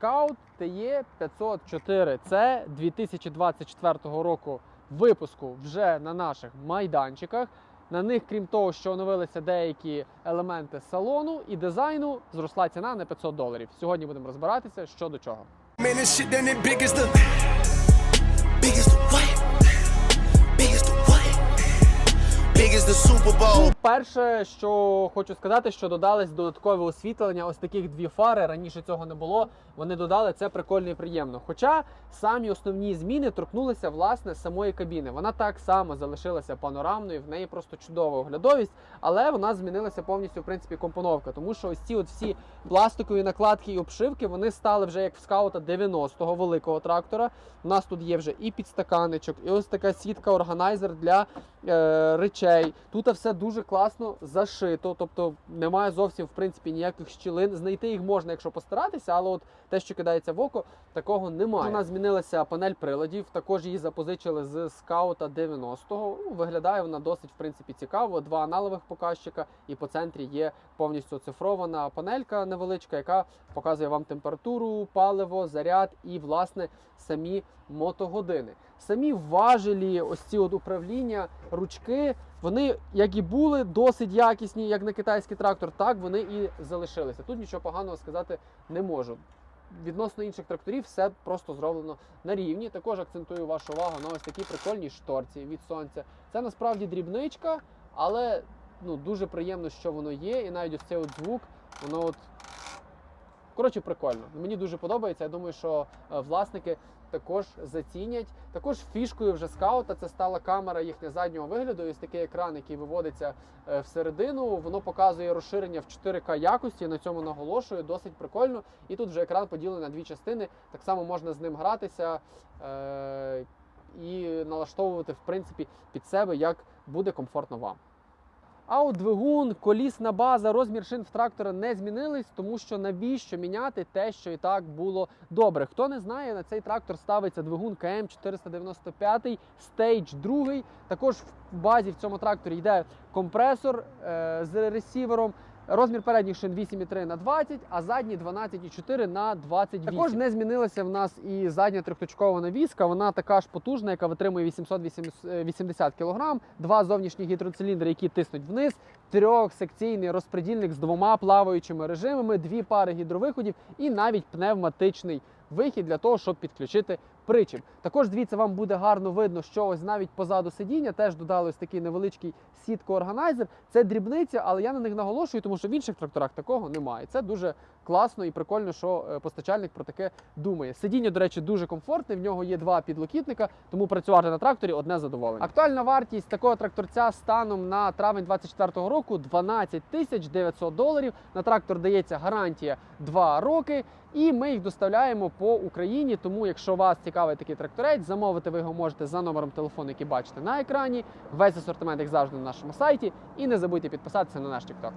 Scout TE 504. Це 2024 року випуску вже на наших майданчиках. На них, крім того, що оновилися деякі елементи салону і дизайну, зросла ціна на 500 доларів. Сьогодні будемо розбиратися, що до чого. Перше, що хочу сказати, що додались додаткове освітлення. Ось таких дві фари. Раніше цього не було. Вони додали це прикольно і приємно. Хоча самі основні зміни торкнулися власне самої кабіни. Вона так само залишилася панорамною, в неї просто чудова оглядовість, але вона змінилася повністю в принципі компоновка. Тому що ось ці от всі пластикові накладки і обшивки вони стали вже як в скаута 90-го великого трактора. У нас тут є вже і підстаканичок, і ось така сітка органайзер для е, речей. Тут все дуже класно зашито, тобто немає зовсім в принципі ніяких щілин. Знайти їх можна, якщо постаратися, але от те, що кидається в око, такого немає. Нас змінилася панель приладів. Також її запозичили з скаута 90-го. Ну, виглядає вона досить в принципі цікаво. Два аналогових показчика, і по центрі є повністю оцифрована панелька невеличка, яка показує вам температуру, паливо, заряд і власне самі мотогодини. Самі важелі, ось ці от управління, ручки, вони як і були досить якісні, як на китайський трактор, так вони і залишилися. Тут нічого поганого сказати не можу. Відносно інших тракторів все просто зроблено на рівні. Також акцентую вашу увагу на ось такі прикольні шторці від сонця. Це насправді дрібничка, але ну, дуже приємно, що воно є. І навіть ось цей от звук, воно от. Коротше, прикольно. Мені дуже подобається. Я думаю, що е, власники також зацінять. Також фішкою вже скаута це стала камера їхнього заднього вигляду. Ось такий екран, який виводиться е, всередину. Воно показує розширення в 4К якості. На цьому наголошую. Досить прикольно. І тут вже екран поділений на дві частини. Так само можна з ним гратися. Е- і налаштовувати в принципі під себе, як буде комфортно вам. А от двигун, колісна база, розмір шин в трактора не змінились, тому що навіщо міняти те, що і так було добре. Хто не знає, на цей трактор ставиться двигун КМ 495 стейдж 2. Також в базі в цьому тракторі йде компресор е, з ресівером. Розмір передніх шин 8,3 на 20, а задні 12,4 на 28. Також не змінилася в нас і задня трьохточкова навіска. Вона така ж потужна, яка витримує 880 кг, два зовнішні гідроциліндри, які тиснуть вниз, трьохсекційний розпредільник з двома плаваючими режимами, дві пари гідровиходів і навіть пневматичний вихід для того, щоб підключити причіп. Також дивіться, вам буде гарно видно, що ось навіть позаду сидіння теж додали ось такий невеличкий сітко-органайзер. Це дрібниця, але я на них наголошую, тому що в інших тракторах такого немає. Це дуже класно і прикольно, що е, постачальник про таке думає. Сидіння, до речі, дуже комфортне. В нього є два підлокітника, тому працювати на тракторі одне задоволення. Актуальна вартість такого тракторця станом на травень 2024 року 12 тисяч 900 доларів. На трактор дається гарантія 2 роки. І ми їх доставляємо по Україні. Тому, якщо вас цікавий такий тракторець, замовити ви його можете за номером телефону, який бачите на екрані. Весь асортимент, як завжди, на нашому сайті. І не забудьте підписатися на наш TikTok.